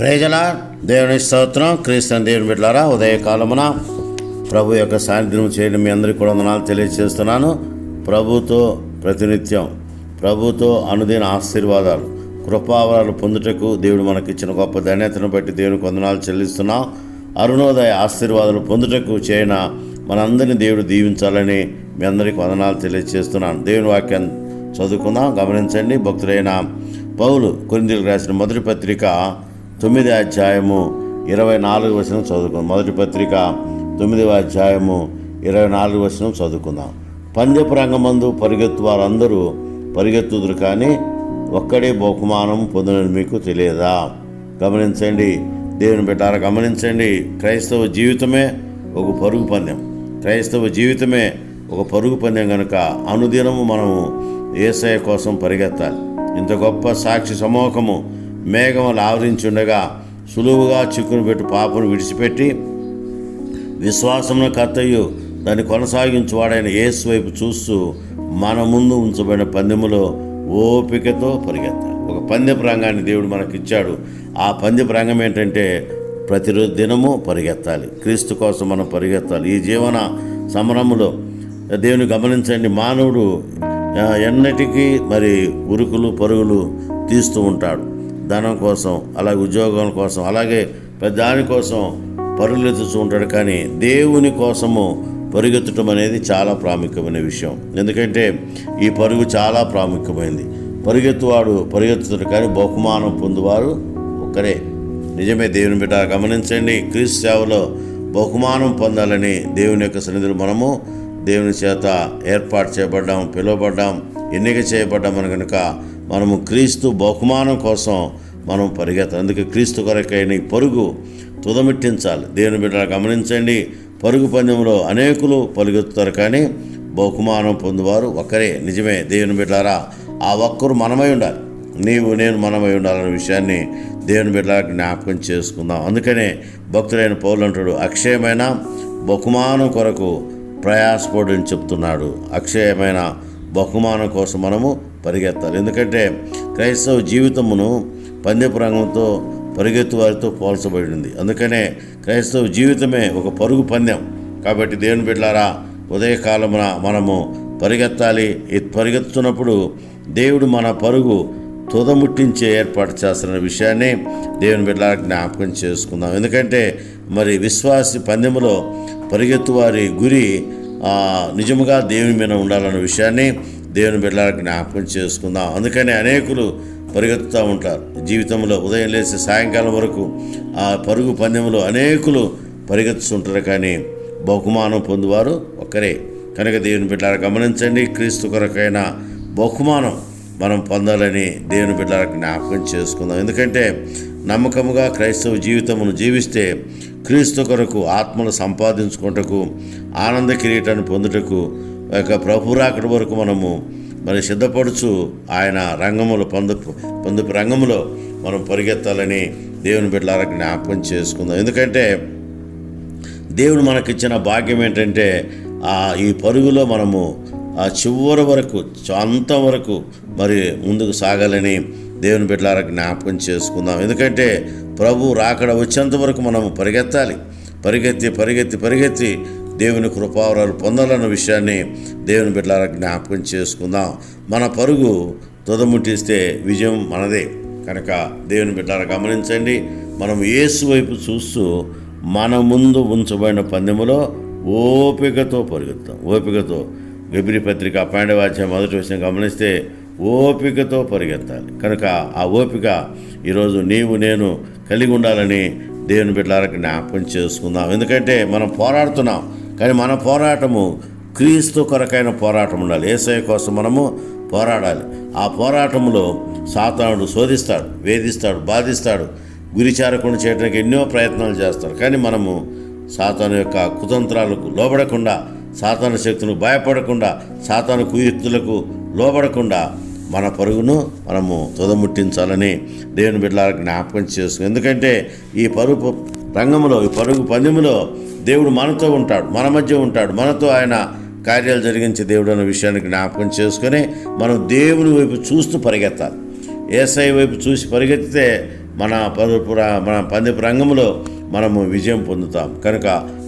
ప్రజల దేవుని స్తోత్రం. క్రీస్తు దేవుని బిడ్డారా ఉదయకాలమున ప్రభు యొక్క సాన్నిధ్యం చేయడం. మీ అందరికీ కూడా వందనాలు తెలియజేస్తున్నాను. ప్రభుతో ప్రతినిత్యం ప్రభుతో అనుదిన ఆశీర్వాదాలు కృపావరాలు పొందుటకు దేవుడు మనకిచ్చిన గొప్ప ధన్యతను బట్టి దేవునికి వందనాలు చెల్లిస్తున్నాం. అరుణోదయ ఆశీర్వాదాలు పొందుటకు చేయన మనందరిని దేవుడు దీవించాలని మీ అందరికీ వందనాలు తెలియజేస్తున్నాను. దేవుని వాక్యం చదువుకుందాం. గమనించండి. భక్తుడైన పౌలు కొరిందీలకు రాసిన మొదటి పత్రిక తొమ్మిది అధ్యాయము ఇరవై నాలుగు వచనం చదువుకుందాం. మొదటి పత్రిక తొమ్మిదవ అధ్యాయము ఇరవై నాలుగు వచనం చదువుకుందాం. పందెపు రంగమందు పరిగెత్తు వారందరూ పరిగెత్తుదురు కానీ ఒక్కడే బహుమానం పొందినని మీకు తెలియదా? గమనించండి. దేవుని పెట్టారా గమనించండి. క్రైస్తవ జీవితమే ఒక పరుగు పందెం. క్రైస్తవ జీవితమే ఒక పరుగు పందెం కనుక అనుదినము మనము ఏసఐ కోసం పరిగెత్తాలి. ఇంత గొప్ప సాక్షి సమూహము మేఘములు ఆవరించుండగా సులువుగా చిక్కును పెట్టి పాపను విడిచిపెట్టి విశ్వాసమున కర్తయ్యు దాన్ని కొనసాగించువాడైన యేసు వైపు చూస్తూ మన ముందు ఉంచబడిన పందెములో ఓపికతో పరిగెత్తాలి ఒక పందెపు రంగాన్ని దేవుడు మనకిచ్చాడు. ఆ పందెపు రంగం ఏంటంటే ప్రతిరోజు దినము పరిగెత్తాలి. క్రీస్తు కోసం మనం పరిగెత్తాలి. ఈ జీవన సమరములో దేవుని గమనించండి. మానవుడు ఎన్నటికీ మరి ఉరుకులు పరుగులు తీస్తూ ఉంటాడు. ధనం కోసం అలాగే ఉద్యోగం కోసం అలాగే పెద్ద దాని కోసం పరుగులెత్తుతూ ఉంటాడు. కానీ దేవుని కోసము పరుగెత్తడం అనేది చాలా ప్రాముఖ్యమైన విషయం. ఎందుకంటే ఈ పరుగు చాలా ప్రాముఖ్యమైనది పరుగెత్తువాడు పరుగెత్తుతాడు కానీ బహుమానం పొందువారు ఒక్కరే. నిజమే దేవుని బిడ్డ గమనించండి క్రీస్తు సేవలో బహుమానం పొందాలని దేవుని యొక్క సన్నిధులు మనము దేవుని చేత ఏర్పాటు చేయబడ్డాం పిలువబడ్డాం ఎన్నిక చేయబడ్డామని కనుక మనము క్రీస్తు బహుమానం కోసం మనం పరిగెత్తాలి. అందుకే క్రీస్తు కొరకైన ఈ పరుగు తుదమిట్టించాలి. దేవుని బిడ్డ గమనించండి. పరుగు పందెంలో అనేకులు పరుగెత్తుతారు కానీ బహుమానం పొందువారు ఒకరే. నిజమే దేవుని బిడ్డారా ఆ ఒక్కరు మనమై ఉండాలి. నీవు నేను మనమై ఉండాలనే విషయాన్ని దేవుని బిడ్డలకు జ్ఞాపకం చేసుకుందాం. అందుకనే భక్తుడైన పౌలు అంటాడు అక్షయమైన బహుమానం కొరకు ప్రయాసపడని చెప్తున్నాడు. అక్షయమైన బహుమానం కోసం మనము పరిగెత్తాలి. ఎందుకంటే క్రైస్తవ జీవితమును పందెపు రంగంతో పరిగెత్తు వారితో పోల్చబడింది. అందుకనే క్రైస్తవ జీవితమే ఒక పరుగు పందెం. కాబట్టి దేవుని బిడ్డలారా ఉదయకాలమున మనము పరిగెత్తాలి. పరిగెత్తున్నప్పుడు పరిగెత్తుతున్నప్పుడు దేవుడు మన పరుగు తుదముట్టించే ఏర్పాటు చేస్తున్న విషయాన్ని దేవుని బిడ్డలా జ్ఞాపకం చేసుకుందాం. ఎందుకంటే మరి విశ్వాసి పందెములో పరిగెత్తు వారి గురి నిజముగా దేవుని మీద ఉండాలన్న విషయాన్ని దేవుని బిడ్డలా జ్ఞాపకం చేసుకుందాం. అందుకని అనేకులు పరిగెత్తుతూ ఉంటారు. జీవితంలో ఉదయం లేచి సాయంకాలం వరకు ఆ పరుగు పందెంలో అనేకులు పరిగెత్తుతుంటారు కానీ బహుమానం పొందువారు ఒక్కరే. కనుక దేవుని బిడ్డలారా గమనించండి క్రీస్తు కొరకైన బహుమానం మనం పొందాలని దేవుని బిడ్డలకు జ్ఞాపకం చేసుకుందాం. ఎందుకంటే నమ్మకముగా క్రైస్తవ జీవితమును జీవిస్తే క్రీస్తు కొరకు ఆత్మను సంపాదించుకుంటకు ఆనంద కిరీటాన్ని పొందుటకు యొక్క ప్రభురాకడి వరకు మనము మరి సిద్ధపడుచు ఆయన రంగములు పందు పందుపు రంగంలో మనం పరిగెత్తాలని దేవుని బిడ్డలారా జ్ఞాపకం చేసుకుందాం. ఎందుకంటే దేవుడు మనకిచ్చిన భాగ్యం ఏంటంటే ఆ ఈ పరుగులో మనము ఆ చివరి వరకు అంతం వరకు మరి ముందుకు సాగాలని దేవుని బిడ్డలారా జ్ఞాపకం చేసుకుందాం. ఎందుకంటే ప్రభు రాకడ వచ్చేంత వరకు మనము పరిగెత్తాలి. పరిగెత్తి పరిగెత్తి పరిగెత్తి దేవుని కృపావరాలు పొందాలన్న విషయాన్ని దేవుని బిడ్డలారా జ్ఞాపకం చేసుకుందాం. మన పరుగు తుదముట్టిస్తే విజయం మనదే. కనుక దేవుని బిడ్డలారా గమనించండి. మనం ఏసు వైపు చూస్తూ మన ముందు ఉంచబడిన పందెములో ఓపికతో పరిగెత్తాం. ఓపికతో. గబిరి పత్రిక పాండవాధ్యాయం మొదటి విషయం గమనిస్తే ఓపికతో పరిగెత్తాలి. కనుక ఆ ఓపిక ఈరోజు నీవు నేను కలిగి ఉండాలని దేవుని బిడ్డలకు జ్ఞాపకం చేసుకుందాం. ఎందుకంటే మనం పోరాడుతున్నాం. కానీ మన పోరాటము క్రీస్తు కొరకైన పోరాటం ఉండాలి. ఏసఐ కోసం మనము పోరాడాలి. ఆ పోరాటంలో సాతానుడు శోధిస్తాడు వేధిస్తాడు బాధిస్తాడు గురిచారకుండా చేయడానికి ఎన్నో ప్రయత్నాలు చేస్తాడు. కానీ మనము సాతాను యొక్క కుతంత్రాలకు లోబడకుండా సాతాను శక్తులకు భయపడకుండా సాతాను కుయుక్తులకు లోబడకుండా మన పరుగును మనము తుదముట్టించాలని దేవుని బిడ్డలకు జ్ఞాపకం చేసుకుని ఎందుకంటే ఈ పరుగు రంగంలో ఈ పరుగు పందెములో దేవుడు మనతో ఉంటాడు మన మధ్య ఉంటాడు. మనతో ఆయన కార్యాలు జరిగించే దేవుడు అన్న విషయాన్ని జ్ఞాపకం చేసుకొని మనం దేవుని వైపు చూస్తూ పరిగెత్తాలి. ఏసఐ వైపు చూసి పరిగెత్తితే మన పరుపు మన పందెపు రంగంలో మనము విజయం పొందుతాం. కనుక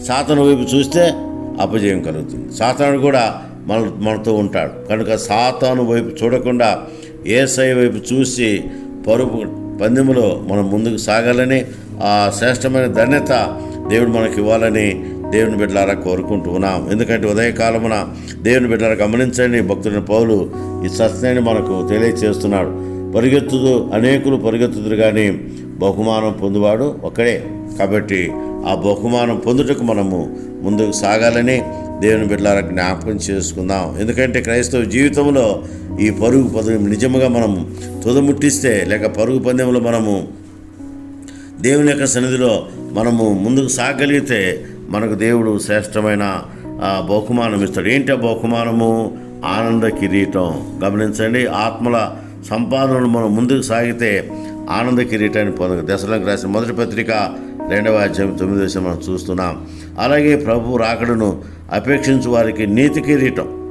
సాతను వైపు చూస్తే అపజయం కలుగుతుంది. సాతాను కూడా మన మనతో ఉంటాడు. కనుక సాతాను వైపు చూడకుండా ఏసఐ వైపు చూసి పరుపు పందెములో మనం ముందుకు సాగాలని ఆ శ్రేష్టమైన ధన్యత దేవుడు మనకి ఇవ్వాలని దేవుని బిడ్డలారా కోరుకుంటూ ఉన్నాం. ఎందుకంటే ఉదయకాలమున దేవుని బిడ్డలారా గమనించండి భక్తుడిని పౌలు ఈ సత్యాన్ని మనకు తెలియచేస్తున్నాడు. పరిగెత్తుదు అనేకులు పరిగెత్తుదురు కానీ బహుమానం పొందువాడు ఒక్కడే. కాబట్టి ఆ బహుమానం పొందుటకు మనము ముందుకు సాగాలని దేవుని బిడ్డలారా జ్ఞాపకం చేసుకుందాం. ఎందుకంటే క్రైస్తవ జీవితంలో ఈ పరుగు పదవి నిజముగా మనము తుదముట్టిస్తే లేక పరుగు పందెంలో మనము దేవుని యొక్క సన్నిధిలో మనము ముందుకు సాగలిగితే మనకు దేవుడు శ్రేష్టమైన బహుమానం ఇస్తాడు. ఏంటి ఆ బహుమానము? ఆనంద కిరీటం. గమనించండి ఆత్మల సంపాదనలు మనం ముందుకు సాగితే ఆనంద కిరీటాన్ని పొందగ దశలకు రాసిన మొదటి పత్రిక రెండవ అధ్యాయం తొమ్మిది దశ మనం చూస్తున్నాం. అలాగే ప్రభు రాకడను అపేక్షించు వారికి నీతి కిరీటం.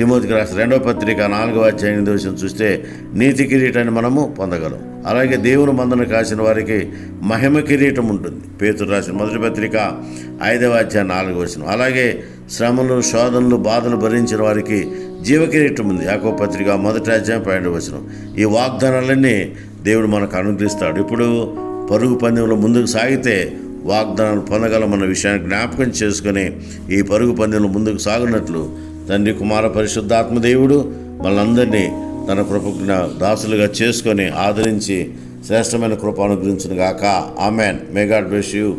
తిమోతికి రాసిన రెండవ పత్రిక నాలుగవ అధ్యాయం ఎనిమిదవ వచనం చూస్తే నీతి కిరీటాన్ని మనము పొందగలం. అలాగే దేవుని మందను కాసిన వారికి మహిమ కిరీటం ఉంటుంది. పేతురు రాసిన మొదటి పత్రిక ఐదవ అధ్యాయం నాలుగవ వచనం. అలాగే శ్రమలు శోధనలు బాధలు భరించిన వారికి జీవకిరీటం ఉంది. యాకో పత్రిక మొదటి అధ్యాయం పన్నెండవ వచనం. ఈ వాగ్దానాలన్నీ దేవుడు మనకు అనుగ్రహిస్తాడు. ఇప్పుడు పరుగు పందెంలో ముందుకు సాగితే వాగ్దానాలు పొందగలమన్న విషయాన్ని జ్ఞాపకం చేసుకుని ఈ పరుగు పందెంలో ముందుకు సాగునట్లు తండ్రి కుమార పరిశుద్ధాత్మదేవుడు మనందరినీ తన కృపకు దాసులుగా చేసుకొని ఆదరించి శ్రేష్టమైన కృప అనుగ్రహించును గాక amen. May God bless you